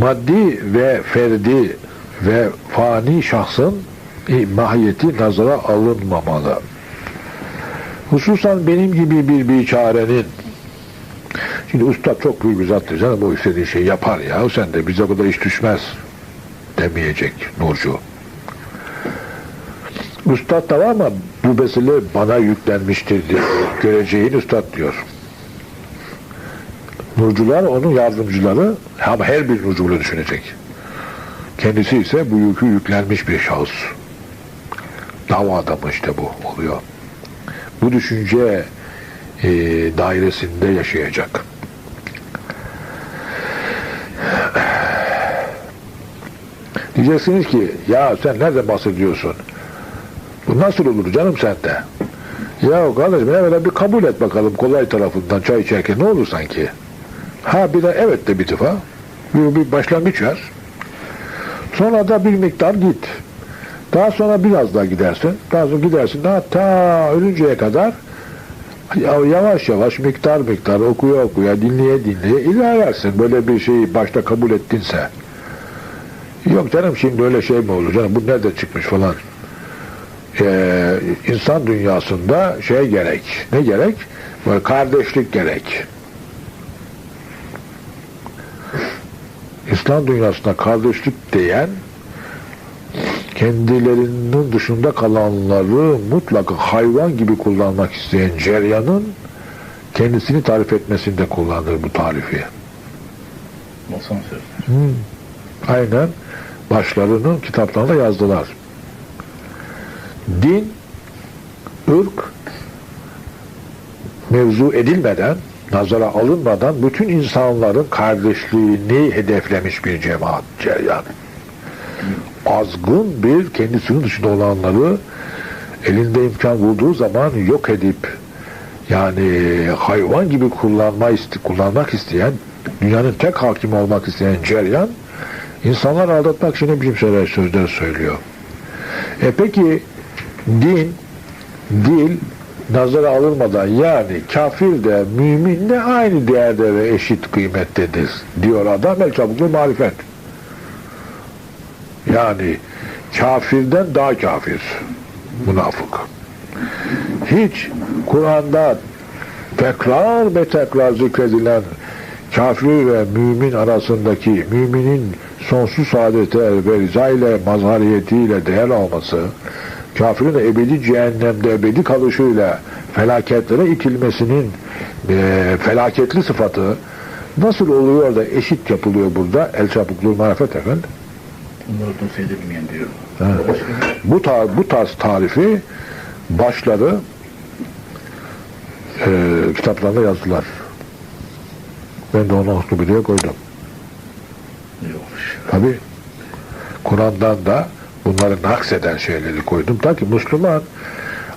maddi ve ferdi ve fani şahsın mahiyeti nazara alınmamalı. Hususan benim gibi bir biçarenin Şimdi usta çok büyük bir zattır canım o istediği şeyi yapar ya sen de bize o kadar iş düşmez demeyecek Nurcu. Üstad da var ama bu mesele bana yüklenmiştir diye göreceğin üstad diyor. Nurcular onun yardımcıları ama her bir nurcu düşünecek. Kendisi ise bu yükü yüklenmiş bir şahıs. Dava adamı işte bu oluyor. Bu düşünce e, dairesinde yaşayacak. Diyeceksiniz ki ya sen nereden bahsediyorsun? Bu nasıl olur canım sende? Ya kardeşim evvela bir kabul et bakalım kolay tarafından çay içerken ne olur sanki? Ha bir de evet de bir defa. Bir, bir başlangıç ver. Sonra da bir miktar git. Daha sonra biraz daha gidersin. Daha sonra gidersin daha ta ölünceye kadar yavaş yavaş miktar miktar okuya okuya dinleye dinleye ilerlersin. Böyle bir şeyi başta kabul ettinse. Yok canım şimdi öyle şey mi olur canım bu nerede çıkmış falan. Ee, insan dünyasında şey gerek. Ne gerek? Böyle kardeşlik gerek. İslam dünyasında kardeşlik diyen kendilerinin dışında kalanları mutlaka hayvan gibi kullanmak isteyen ceryanın kendisini tarif etmesinde kullanır bu tarifi. Basan söz. Hmm. Aynen başlarının kitaplarında yazdılar. Din, ırk mevzu edilmeden, nazara alınmadan bütün insanların kardeşliğini hedeflemiş bir cemaat ceryan. Azgın bir kendisinin dışında olanları elinde imkan bulduğu zaman yok edip yani hayvan gibi kullanma iste, kullanmak isteyen dünyanın tek hakim olmak isteyen ceryan insanlar aldatmak için ne biçim şeyler sözler söylüyor. E peki din, dil nazara alınmadan yani kafir de mümin de aynı değerde ve eşit kıymettedir diyor adam el çabuklu marifet. Yani kafirden daha kafir münafık. Hiç Kur'an'da tekrar ve tekrar zikredilen kafir ve mümin arasındaki müminin sonsuz saadete ve rızayla mazhariyetiyle değer alması, kafirin ebedi cehennemde ebedi kalışıyla felaketlere itilmesinin e, felaketli sıfatı nasıl oluyor da eşit yapılıyor burada? El çabukluğu marifet efendim. Bunları bilmeyen diyor. Evet. Bu, tar bu tarz tarifi başları e, kitaplarında yazdılar. Ben de onu Oslubi'ye koydum. Yokmuş. Tabi Kur'an'dan da bunları nakseden şeyleri koydum. Ta ki Müslüman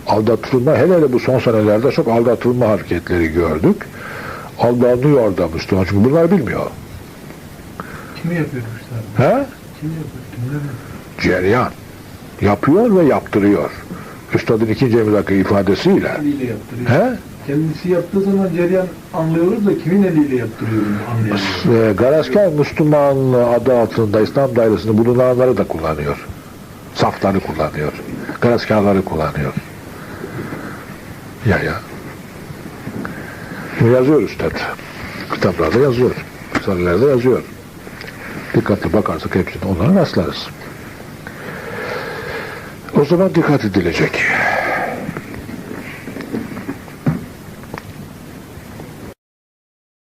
aldatılma, hele hele bu son senelerde çok aldatılma hareketleri gördük. Aldanıyor da Müslüman. Çünkü bunlar bilmiyor. Kimi yapıyormuş? He? Kim yapıyor? Kimler yapıyor? Cereyan. Yapıyor ve yaptırıyor. Üstadın ikinci emlakı ifadesiyle. Eliyle yaptırıyor. He? Kendisi yaptığı zaman cereyan anlıyoruz da kimin eliyle yaptırıyor anlayamıyoruz. E, Garaskar Müslüman adı altında İslam dairesinde bulunanları da kullanıyor. Safları kullanıyor. Garaskarları kullanıyor. Ya ya. Bunu yazıyor üstad. Kitaplarda yazıyor. Risale'lerde yazıyor. Dikkatli bakarsak hepsini onlara rastlarız. O zaman dikkat edilecek.